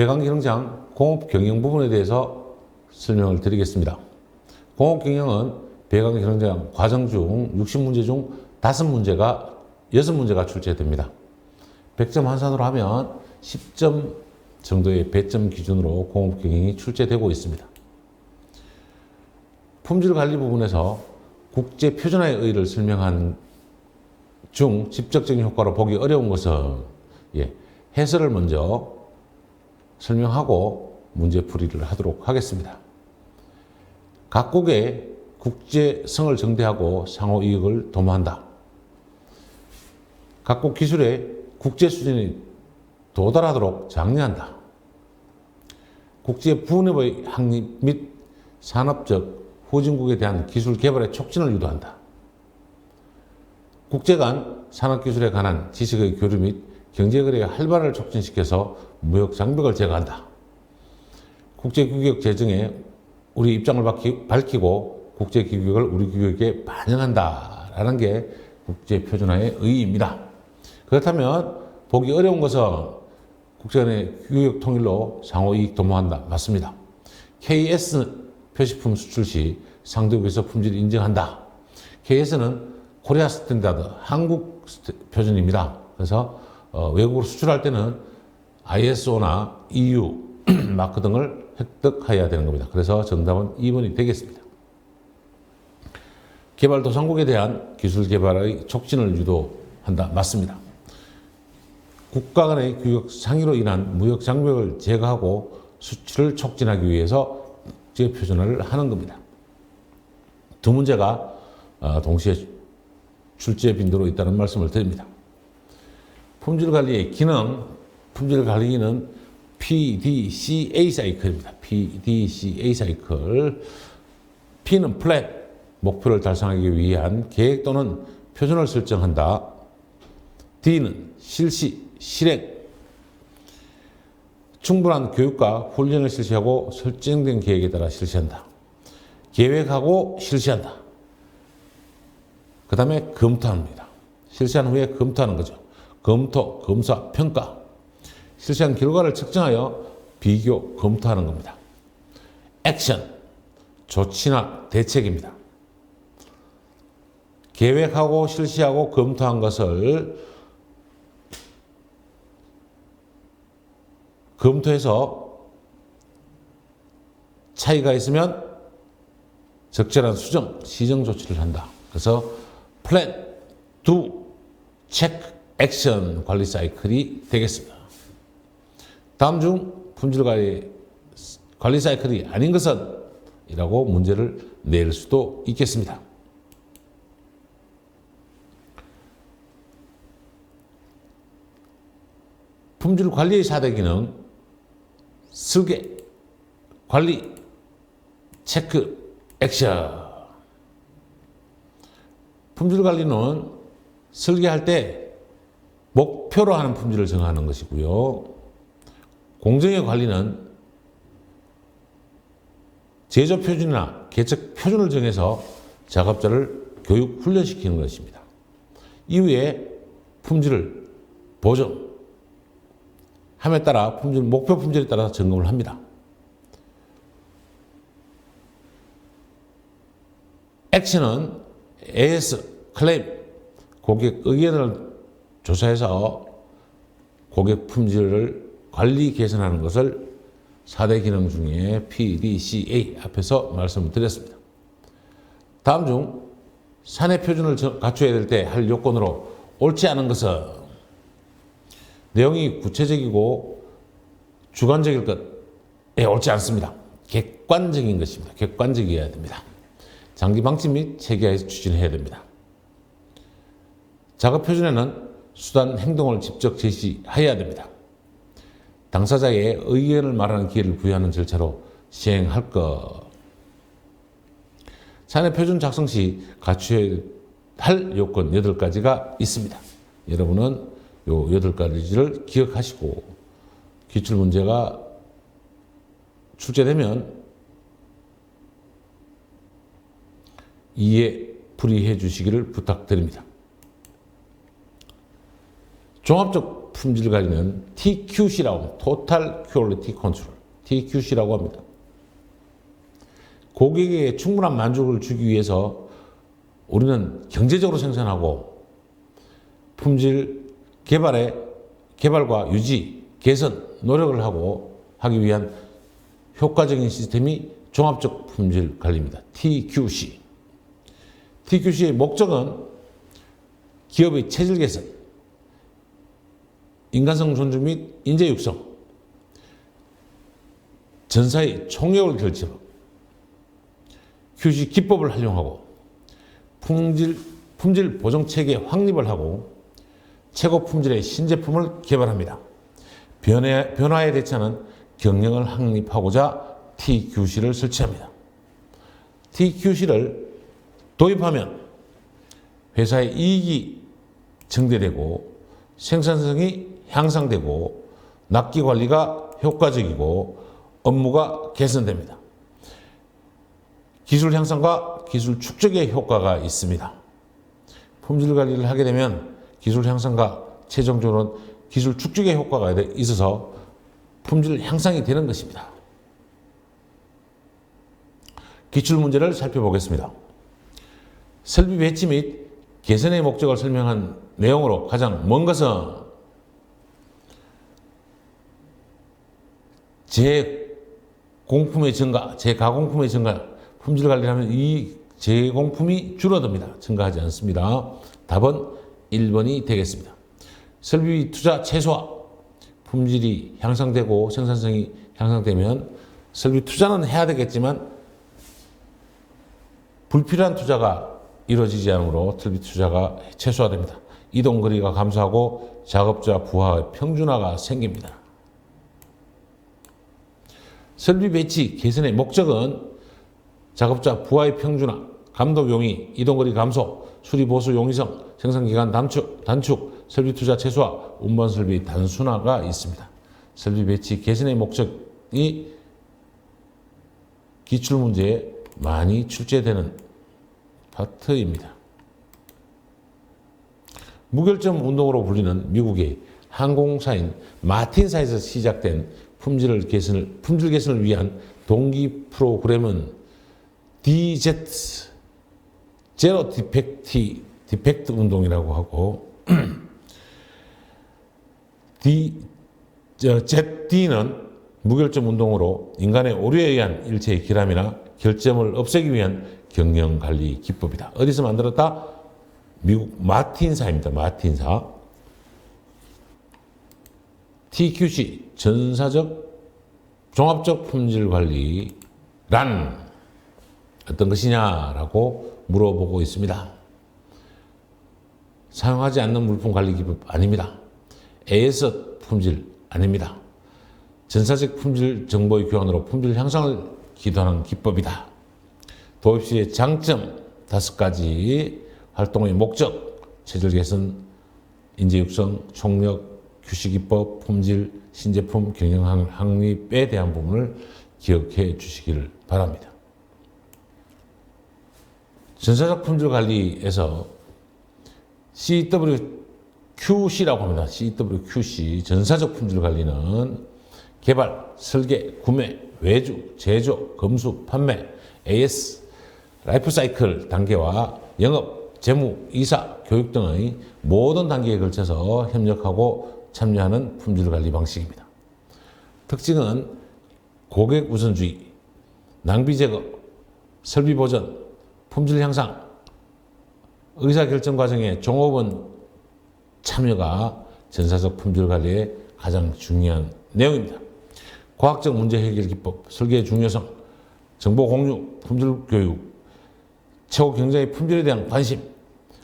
배관기능장 공업 경영 부분에 대해서 설명을 드리겠습니다. 공업 경영은 배관기능장 과정 중 60문제 중 5문제가 6문제가 출제됩니다. 100점 환산으로 하면 10점 정도의 배점 기준으로 공업 경영이 출제되고 있습니다. 품질 관리 부분에서 국제 표준화의 의의를 설명한 중 직접적인 효과로 보기 어려운 것은 예, 해설을 먼저 설명하고 문제풀이를 하도록 하겠습니다. 각국의 국제성을 정대하고 상호 이익을 도모한다. 각국 기술의 국제 수준이 도달하도록 장려한다. 국제 분업의 확립 및 산업적 후진국에 대한 기술 개발의 촉진을 유도한다. 국제 간 산업기술에 관한 지식의 교류 및 경제거래의 활발을 촉진시켜서 무역 장벽을 제거한다. 국제규격 제정에 우리 입장을 밝히고 국제규격을 우리 규격에 반영한다라는 게 국제표준화의 의의입니다. 그렇다면 보기 어려운 것은 국제 간의 규격 통일로 상호 이익 도모한다. 맞습니다. KS 표시품 수출 시 상대국에서 품질 인정한다. KS는 코리아 스탠다드, 한국 표준입니다. 그래서 어, 외국으로 수출할 때는 ISO나 EU 마크 등을 획득해야 되는 겁니다. 그래서 정답은 2번이 되겠습니다. 개발도상국에 대한 기술 개발의 촉진을 유도한다. 맞습니다. 국가 간의 규격 상의로 인한 무역 장벽을 제거하고 수출을 촉진하기 위해서 국제 표준화를 하는 겁니다. 두 문제가 어, 동시에 출제 빈도로 있다는 말씀을 드립니다. 품질 관리의 기능, 품질 관리는 PDCA 사이클입니다. PDCA 사이클. P는 플랫, 목표를 달성하기 위한 계획 또는 표준을 설정한다. D는 실시, 실행. 충분한 교육과 훈련을 실시하고 설정된 계획에 따라 실시한다. 계획하고 실시한다. 그 다음에 검토합니다. 실시한 후에 검토하는 거죠. 검토, 검사, 평가. 실시한 결과를 측정하여 비교, 검토하는 겁니다. 액션, 조치나 대책입니다. 계획하고 실시하고 검토한 것을 검토해서 차이가 있으면 적절한 수정, 시정 조치를 한다. 그래서 플랜, 두, 체크, 액션 관리 사이클이 되겠습니다. 다음 중 품질 관리, 관리 사이클이 아닌 것은 이라고 문제를 낼 수도 있겠습니다. 품질 관리의 4대 기능 설계, 관리, 체크, 액션 품질 관리는 설계할 때 목표로 하는 품질을 정하는 것이고요. 공정의 관리는 제조 표준이나 개척 표준을 정해서 작업자를 교육 훈련시키는 것입니다. 이후에 품질을 보정, 함에 따라 품질, 목표 품질에 따라 점검을 합니다. 액션은 AS, 클레임, 고객 의견을 조사해서 고객 품질을 관리 개선하는 것을 4대 기능 중에 PDCA 앞에서 말씀을 드렸습니다. 다음 중 사내 표준을 갖춰야 될 때 할 요건으로 옳지 않은 것은 내용이 구체적이고 주관적일 것, 예, 옳지 않습니다. 객관적인 것입니다. 객관적이어야 됩니다. 장기 방치 및 체계화해서 추진해야 됩니다. 작업 표준에는 수단 행동을 직접 제시해야 됩니다. 당사자의 의견을 말하는 기회를 부여하는 절차로 시행할 것. 사내 표준 작성 시 갖춰야 할 요건 8가지가 있습니다. 여러분은 요 8가지를 기억하시고 기출 문제가 출제되면 이해 풀이해 주시기를 부탁드립니다. 종합적 품질 관리는 TQC라고. Total Quality Control. TQC라고 합니다. 고객에게 충분한 만족을 주기 위해서 우리는 경제적으로 생산하고 품질 개발에 개발과 유지, 개선, 노력을 하고 하기 위한 효과적인 시스템이 종합적 품질 관리입니다. TQC. TQC의 목적은 기업의 체질 개선, 인간성 존중 및 인재 육성, 전사의 총력을 결집하고 QC 기법을 활용하고 품질, 품질 보정 체계 확립을 하고 최고 품질의 신제품을 개발합니다. 변해, 변화에 대처하는 경영을 확립하고자 TQC를 설치합니다. TQC를 도입하면 회사의 이익이 증대되고 생산성이 향상되고 납기 관리가 효과적이고 업무가 개선됩니다. 기술 향상과 기술 축적의 효과가 있습니다. 품질 관리를 하게 되면 기술 향상과 최종적으로는 기술 축적의 효과가 있어서 품질 향상이 되는 것입니다. 기출 문제를 살펴보겠습니다. 설비 배치 및 개선의 목적을 설명한 내용으로 가장 먼 것은 재공품의 증가, 재가공품의 증가, 품질 관리를 하면 이 재공품이 줄어듭니다. 증가하지 않습니다. 답은 1번이 되겠습니다. 설비 투자 최소화, 품질이 향상되고 생산성이 향상되면 설비 투자는 해야 되겠지만 불필요한 투자가 이루어지지 않으므로 설비 투자가 최소화됩니다. 이동 거리가 감소하고 작업자 부하의 평준화가 생깁니다. 설비 배치 개선의 목적은 작업자 부하의 평준화, 감독 용이, 이동거리 감소, 수리 보수 용이성, 생산기간 단축, 단축, 설비 투자 최소화, 운반 설비 단순화가 있습니다. 설비 배치 개선의 목적이 기출 문제에 많이 출제되는 파트입니다. 무결점 운동으로 불리는 미국의 항공사인 마틴사에서 시작된 품질 개선을 품질 개선을 위한 동기 프로그램은 DZ 제로 디펙티 디펙트 운동이라고 하고 D 저 ZD는 무결점 운동으로 인간의 오류에 의한 일체의 기람이나 결점을 없애기 위한 경영 관리 기법이다. 어디서 만들었다? 미국 마틴사입니다. 마틴사. TQC 전사적 종합적 품질 관리란 어떤 것이냐라고 물어보고 있습니다. 사용하지 않는 물품 관리 기법 아닙니다. AS 품질 아닙니다. 전사적 품질 정보의 교환으로 품질 향상을 기도하는 기법이다. 도입 시의 장점 다섯 가지 활동의 목적, 체질 개선, 인재 육성, 총력, 규식 기법, 품질, 신제품 경영 확립에 대한 부분을 기억해 주시기를 바랍니다. 전사적 품질 관리에서 CWQC라고 합니다. CWQC 전사적 품질 관리는 개발, 설계, 구매, 외주, 제조, 검수, 판매, AS, 라이프 사이클 단계와 영업, 재무, 이사, 교육 등의 모든 단계에 걸쳐서 협력하고 참여하는 품질 관리 방식입니다. 특징은 고객 우선주의, 낭비 제거, 설비 보전, 품질 향상, 의사 결정 과정에 종업원 참여가 전사적 품질 관리의 가장 중요한 내용입니다. 과학적 문제 해결 기법, 설계의 중요성, 정보 공유, 품질 교육, 최고 경쟁의 품질에 대한 관심,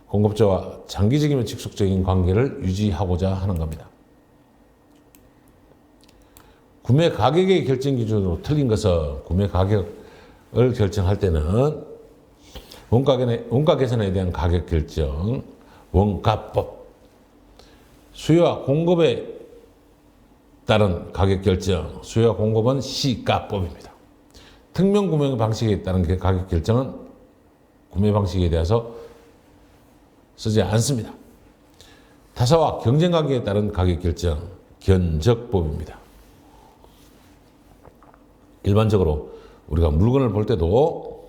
공급자와 장기적이며 직속적인 관계를 유지하고자 하는 겁니다. 구매 가격의 결정 기준으로 틀린 것은 구매 가격을 결정할 때는 원가, 원가 개선에 대한 가격 결정, 원가법, 수요와 공급에 따른 가격 결정, 수요와 공급은 시가법입니다. 특명 구매 방식에 따른 그 가격 결정은 구매 방식에 대해서 쓰지 않습니다. 타사와 경쟁 관계에 따른 가격 결정 견적법입니다. 일반적으로 우리가 물건을 볼 때도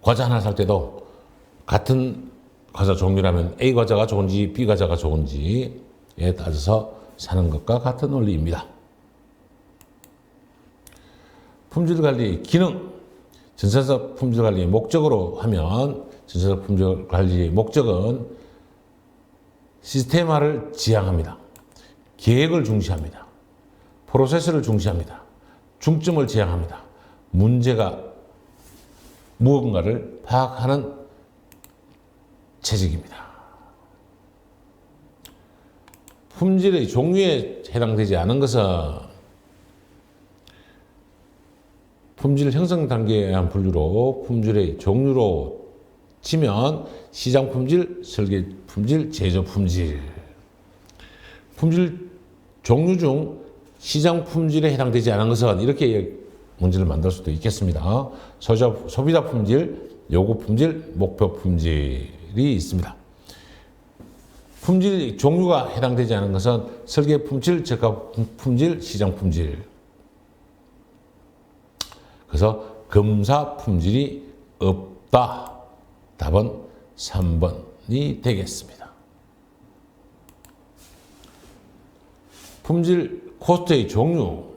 과자 하나 살 때도 같은 과자 종류라면 A 과자가 좋은지 B 과자가 좋은지에 따져서 사는 것과 같은 원리입니다. 품질 관리 기능 전산사 품질 관리 목적으로 하면 전산사 품질 관리 목적은 시스템화를 지향합니다. 계획을 중시합니다. 프로세스를 중시합니다. 중점을 지향합니다. 문제가 무언가를 파악하는 체직입니다. 품질의 종류에 해당되지 않은 것은 품질 형성 단계에 의한 분류로 품질의 종류로 치면 시장 품질, 설계 품질, 제조 품질. 품질 종류 중 시장 품질에 해당되지 않은 것은 이렇게 문제를 만들 수도 있겠습니다. 소자, 소비자 품질, 요구 품질, 목표 품질이 있습니다. 품질 종류가 해당되지 않은 것은 설계 품질, 저가 품질, 시장 품질. 그래서 검사 품질이 없다. 답은 3번이 되겠습니다. 품질 코스트의 종류.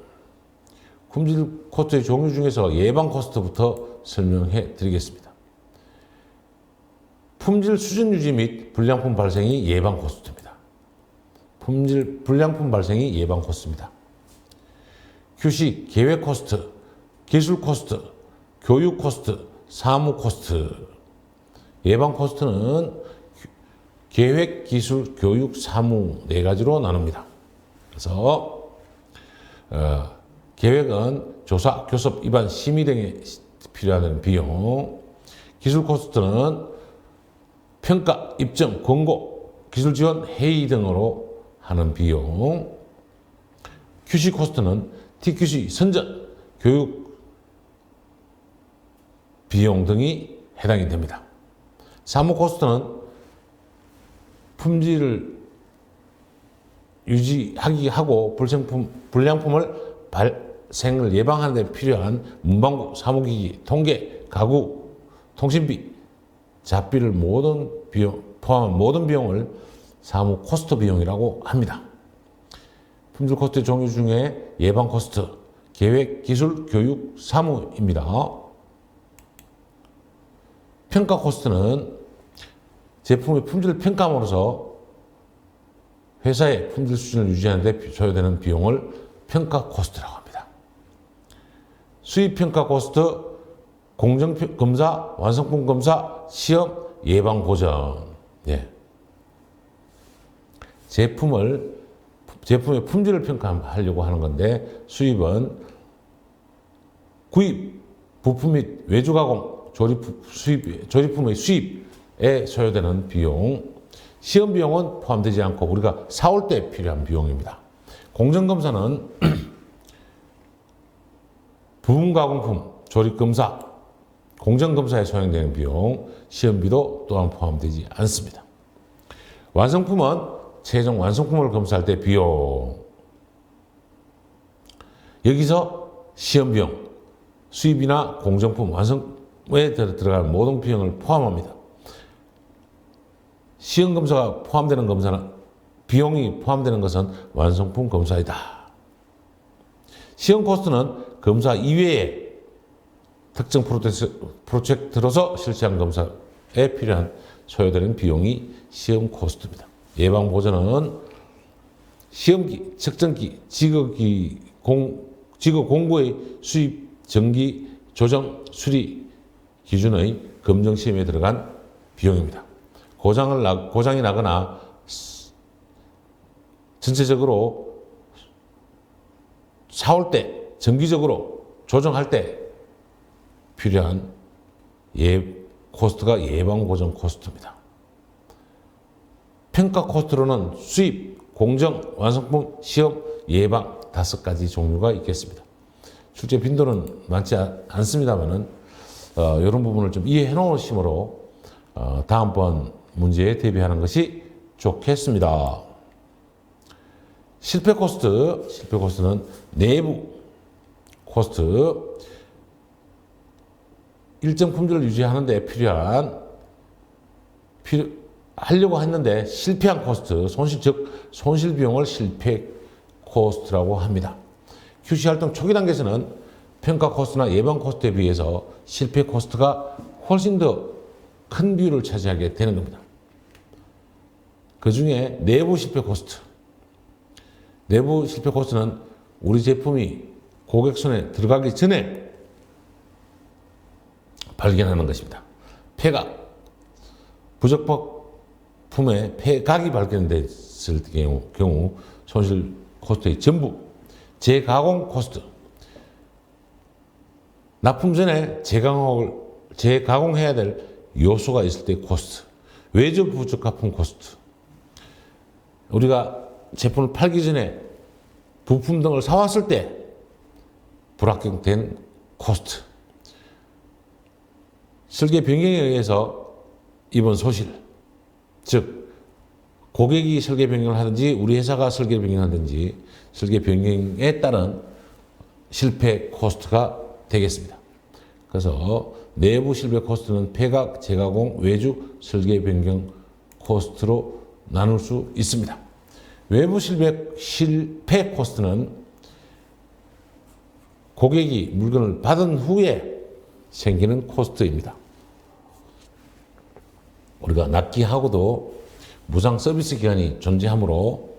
품질 코스트의 종류 중에서 예방 코스트부터 설명해 드리겠습니다. 품질 수준 유지 및 불량품 발생이 예방 코스트입니다. 품질 불량품 발생이 예방 코스트입니다. QC 계획 코스트, 기술 코스트, 교육 코스트, 사무 코스트. 예방 코스트는 계획, 기술, 교육, 사무 네 가지로 나눕니다. 그래서 어, 계획은 조사, 교섭, 입안, 심의 등에 필요한 비용. 기술 코스트는 평가, 입증, 권고, 기술 지원, 회의 등으로 하는 비용. QC 코스트는 TQC, 선전, 교육 비용 등이 해당이 됩니다. 사무 코스트는 품질을 유지하기 하고 불생품, 불량품을 발생을 예방하는 데 필요한 문방구, 사무기기, 통계, 가구, 통신비, 잡비를 모든 비용, 포함한 모든 비용을 사무 코스트 비용이라고 합니다. 품질 코스트 종류 중에 예방 코스트, 계획, 기술, 교육, 사무입니다. 평가 코스트는 제품의 품질 평가함으로써 회사의 품질 수준을 유지하는 데 소요되는 비용을 평가 코스트라고 합니다. 수입 평가 코스트, 공정 검사, 완성품 검사, 시험, 예방 보전. 예. 제품을 제품의 품질을 평가하려고 하는 건데 수입은 구입, 부품 및 외주 가공, 조립 수입 조립품의 수입에 소요되는 비용. 시험 비용은 포함되지 않고 우리가 사올 때 필요한 비용입니다. 공정 검사는 부품 가공품, 조립 검사, 공정 검사에 소요되는 비용, 시험비도 또한 포함되지 않습니다. 완성품은 최종 완성품을 검사할 때 비용. 여기서 시험 비용, 수입이나 공정품 완성에 들어갈 모든 비용을 포함합니다. 시험 검사가 포함되는 검사는 비용이 포함되는 것은 완성품 검사이다. 시험 코스트는 검사 이외에 특정 프로젝트로서 실시한 검사에 필요한 소요되는 비용이 시험 코스트입니다. 예방 보전은 시험기, 측정기, 지거기 공 지거 공고의 수입, 정기, 조정, 수리 기준의 검정 시험에 들어간 비용입니다. 고장을 나, 고장이 나거나 전체적으로 사올 때 정기적으로 조정할 때 필요한 예 코스트가 예방 보전 코스트입니다. 평가 코스트로는 수입, 공정, 완성품, 시험, 예방 다섯 가지 종류가 있겠습니다. 실제 빈도는 많지 않습니다만은 어, 이런 부분을 좀 이해해 놓으심으로 어, 다음번 문제에 대비하는 것이 좋겠습니다. 실패 코스트, 실패 코스트는 내부 코스트, 일정 품질을 유지하는데 필요한 필요, 하려고 했는데 실패한 코스트, 손실 즉 손실 비용을 실패 코스트라고 합니다. QC 활동 초기 단계에서는 평가 코스트나 예방 코스트에 비해서 실패 코스트가 훨씬 더 큰 비율을 차지하게 되는 겁니다. 그 중에 내부 실패 코스트. 내부 실패 코스트는 우리 제품이 고객 손에 들어가기 전에 발견하는 것입니다. 폐각. 부적법품의 폐각이 발견됐을 경우, 경우 손실 코스트의 전부 재가공 코스트 납품 전에 재가공을 재가공해야 될 요소가 있을 때 코스트 외주 부적합품 코스트 우리가 제품을 팔기 전에 부품 등을 사왔을 때 불합격된 코스트 설계 변경에 의해서 입은 소실 즉 고객이 설계 변경을 하든지 우리 회사가 설계 변경하든지 설계 변경에 따른 실패 코스트가 되겠습니다. 그래서 내부 실패 코스트는 폐각, 재가공, 외주, 설계 변경 코스트로 나눌 수 있습니다. 외부 실패, 코스트는 고객이 물건을 받은 후에 생기는 코스트입니다. 우리가 납기하고도 무상 서비스 기간이 존재하므로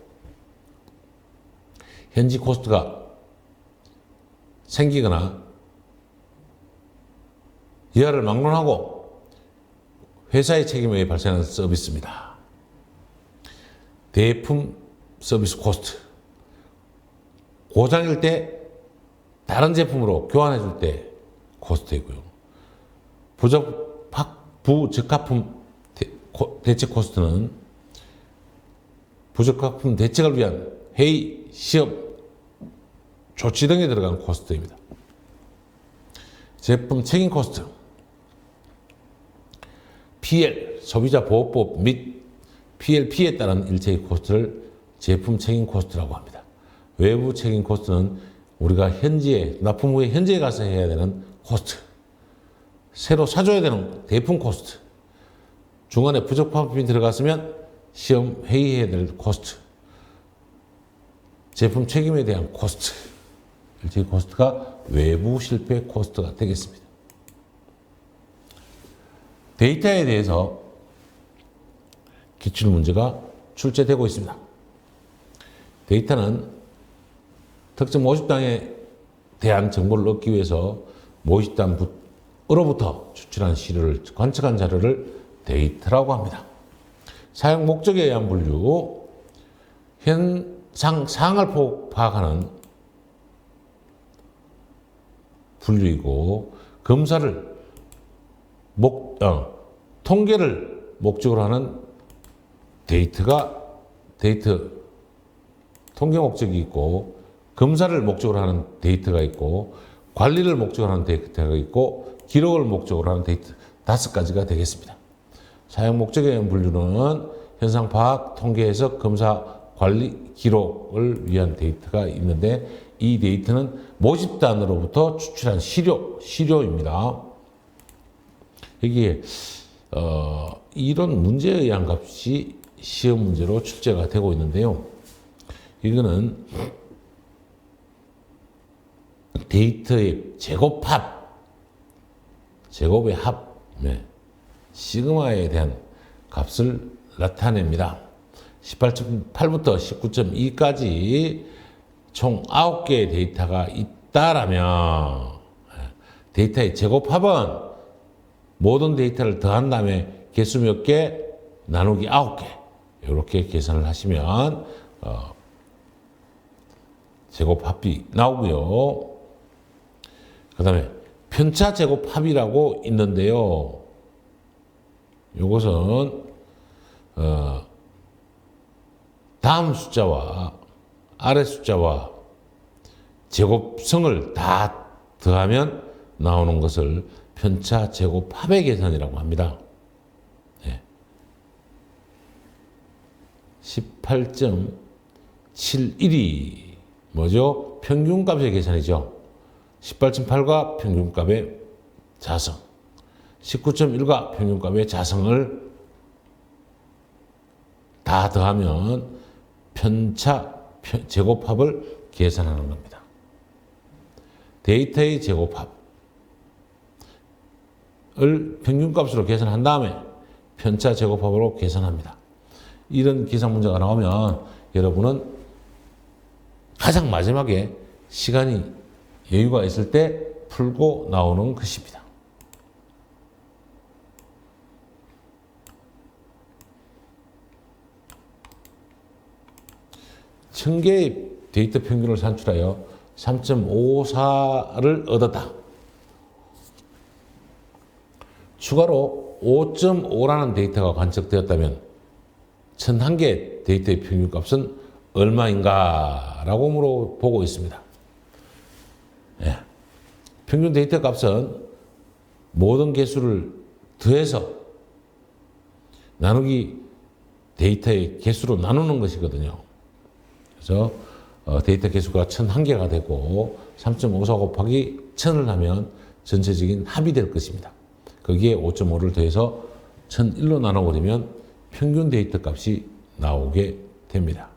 현지 코스트가 생기거나 이하를 막론하고 회사의 책임에 발생하는 서비스입니다. 대품 서비스 코스트. 고장일 때 다른 제품으로 교환해 줄 때 코스트이고요. 부적, 부적합품 대, 대책 코스트는 부적합품 대책을 위한 회의, 시험, 조치 등에 들어간 코스트입니다. 제품 책임 코스트. PL, 소비자 보호법 및 PLP에 따른 일체의 코스트를 제품 책임 코스트라고 합니다. 외부 책임 코스트는 우리가 현지에, 납품 후에 현지에 가서 해야 되는 코스트. 새로 사줘야 되는 대품 코스트. 중간에 부적합품이 들어갔으면 시험 회의해야 될 코스트. 제품 책임에 대한 코스트. 일체 코스트가 외부 실패 코스트가 되겠습니다. 데이터에 대해서 기출 문제가 출제되고 있습니다. 데이터는 특정 모집당에 대한 정보를 얻기 위해서 모집단으로부터 추출한 시료를 관측한 자료를 데이터라고 합니다. 사용 목적에 의한 분류, 현상 상을 파악하는 분류이고 검사를 목 어, 통계를 목적으로 하는 데이터가 데이터 통계 목적이 있고 검사를 목적으로 하는 데이터가 있고 관리를 목적으로 하는 데이터가 있고 기록을 목적으로 하는 데이터 다섯 가지가 되겠습니다. 사용 목적에 의한 분류는 현상 파악, 통계 해석, 검사, 관리, 기록을 위한 데이터가 있는데 이 데이터는 모집단으로부터 추출한 시료, 시료입니다. 여기에 어, 이런 문제에 의한 값이 시험 문제로 출제가 되고 있는데요. 이거는 데이터의 제곱합, 제곱의 합, 네. 시그마에 대한 값을 나타냅니다. 18.8부터 19.2까지 총 9개의 데이터가 있다라면 데이터의 제곱합은 모든 데이터를 더한 다음에 개수 몇 개 나누기 9개 이렇게 계산을 하시면 어, 제곱합이 나오고요. 그 다음에 편차 제곱합이라고 있는데요. 이것은 어, 다음 숫자와 아래 숫자와 제곱성을 다 더하면 나오는 것을 편차 제곱합의 계산이라고 합니다. 네. 18.71이 뭐죠? 평균값의 계산이죠. 18.8과 평균값의 자성, 19.1과 평균값의 자성을 다 더하면 편차 편- 제곱합을 계산하는 겁니다. 데이터의 제곱합을 평균값으로 계산한 다음에 편차 제곱합으로 계산합니다. 이런 기상 문제가 나오면 여러분은 가장 마지막에 시간이 여유가 있을 때 풀고 나오는 것입니다. 천 개의 데이터 평균을 산출하여 3.54를 얻었다. 추가로 5.5라는 데이터가 관측되었다면 1001개 데이터의 평균값은 얼마인가 라고 물어보고 있습니다. 예. 평균 데이터 값은 모든 개수를 더해서 나누기 데이터의 개수로 나누는 것이거든요. 그래서 어, 데이터 개수가 1001개가 되고 3.54 곱하기 1000을 하면 전체적인 합이 될 것입니다. 거기에 5.5를 더해서 1001로 나눠버리면 평균 데이터 값이 나오게 됩니다.